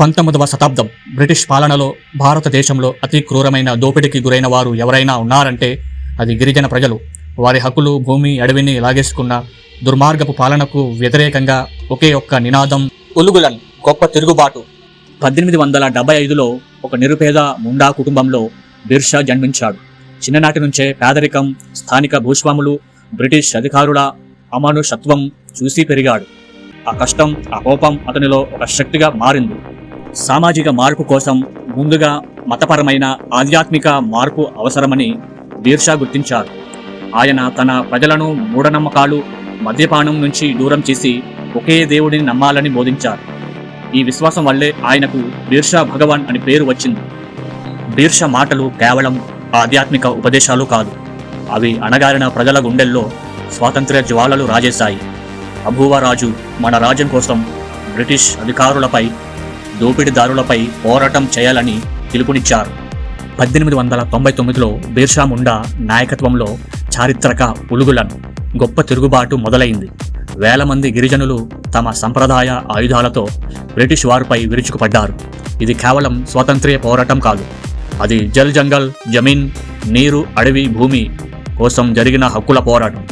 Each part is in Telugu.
పంతొమ్మిదవ శతాబ్దం. బ్రిటిష్ పాలనలో భారతదేశంలో అతి క్రూరమైన దోపిడీకి గురైన వారు ఎవరైనా ఉన్నారంటే అది గిరిజన ప్రజలు. వారి హక్కులు భూమి అడవిని లాగేసుకున్న దుర్మార్గపు పాలనకు వ్యతిరేకంగా ఒకే ఒక్క నినాదం ఉలుగులన్ గొప్ప తిరుగుబాటు. పద్దెనిమిది వందల డెబ్బై ఐదులో ఒక నిరుపేద ముండా కుటుంబంలో బిర్షా జన్మించాడు. చిన్ననాటి నుంచే పేదరికం స్థానిక భూస్వాములు బ్రిటిష్ అధికారుల అమానుషత్వం చూసి పెరిగాడు. ఆ కష్టం ఆ కోపం అతనిలో ఒక శక్తిగా మారింది. సామాజిక మార్పు కోసం ముందుగా మతపరమైన ఆధ్యాత్మిక మార్పు అవసరమని బీర్షా గుర్తించారు. ఆయన తన ప్రజలను మూఢనమ్మకాలు మద్యపానం నుంచి దూరం చేసి ఒకే దేవుడిని నమ్మాలని బోధించారు. ఈ విశ్వాసం వల్లే ఆయనకు బీర్షా భగవాన్ అని పేరు వచ్చింది. బీర్షా మాటలు కేవలం ఆధ్యాత్మిక ఉపదేశాలు కాదు అవి అణగారిన ప్రజల గుండెల్లో స్వాతంత్ర్య జ్వాలలు రాజేశాయి. అభూవరాజు మన రాజ్యం కోసం బ్రిటిష్ అధికారులపై దోపిడీదారులపై పోరాటం చేయాలని పిలుపునిచ్చారు. పద్దెనిమిది వందల తొంభై తొమ్మిదిలో బీర్షా ముండా నాయకత్వంలో చారిత్రక పులుగులను గొప్ప తిరుగుబాటు మొదలైంది. వేల మంది గిరిజనులు తమ సంప్రదాయ ఆయుధాలతో బ్రిటిష్ వారిపై విరుచుకుపడ్డారు. ఇది కేవలం స్వాతంత్ర్య పోరాటం కాదు. అది జల్ జంగల్ జమీన్ నీరు అడవి భూమి కోసం జరిగిన హక్కుల పోరాటం.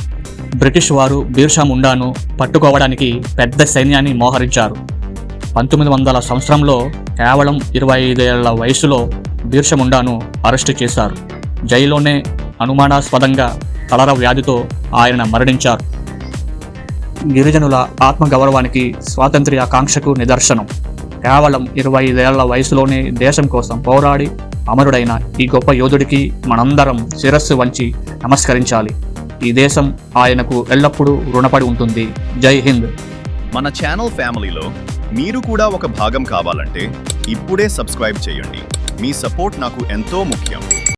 బ్రిటిష్ వారు బీర్షా ముండాను పట్టుకోవడానికి పెద్ద సైన్యాన్ని మోహరించారు. పంతొమ్మిది వందల సంవత్సరంలో కేవలం ఇరవై ఐదేళ్ళ వయసులో బీర్షముండాను అరెస్టు చేశారు. జైల్లోనే అనుమానాస్పదంగా కలర వ్యాధితో ఆయన మరణించారు. గిరిజనుల ఆత్మగౌరవానికి స్వాతంత్ర్య ఆకాంక్షకు నిదర్శనం. కేవలం ఇరవై ఐదేళ్ళ వయసులోనే దేశం కోసం పోరాడి అమరుడైన ఈ గొప్ప యోధుడికి మనందరం శిరస్సు వంచి నమస్కరించాలి. ఈ దేశం ఆయనకు ఎల్లప్పుడూ రుణపడి ఉంటుంది. జై హింద్. మన ఛానల్ ఫ్యామిలీలో మీరు కూడా ఒక భాగం కావాలంటే ఇప్పుడే సబ్స్క్రైబ్ చేయండి. మీ సపోర్ట్ నాకు ఎంతో ముఖ్యం.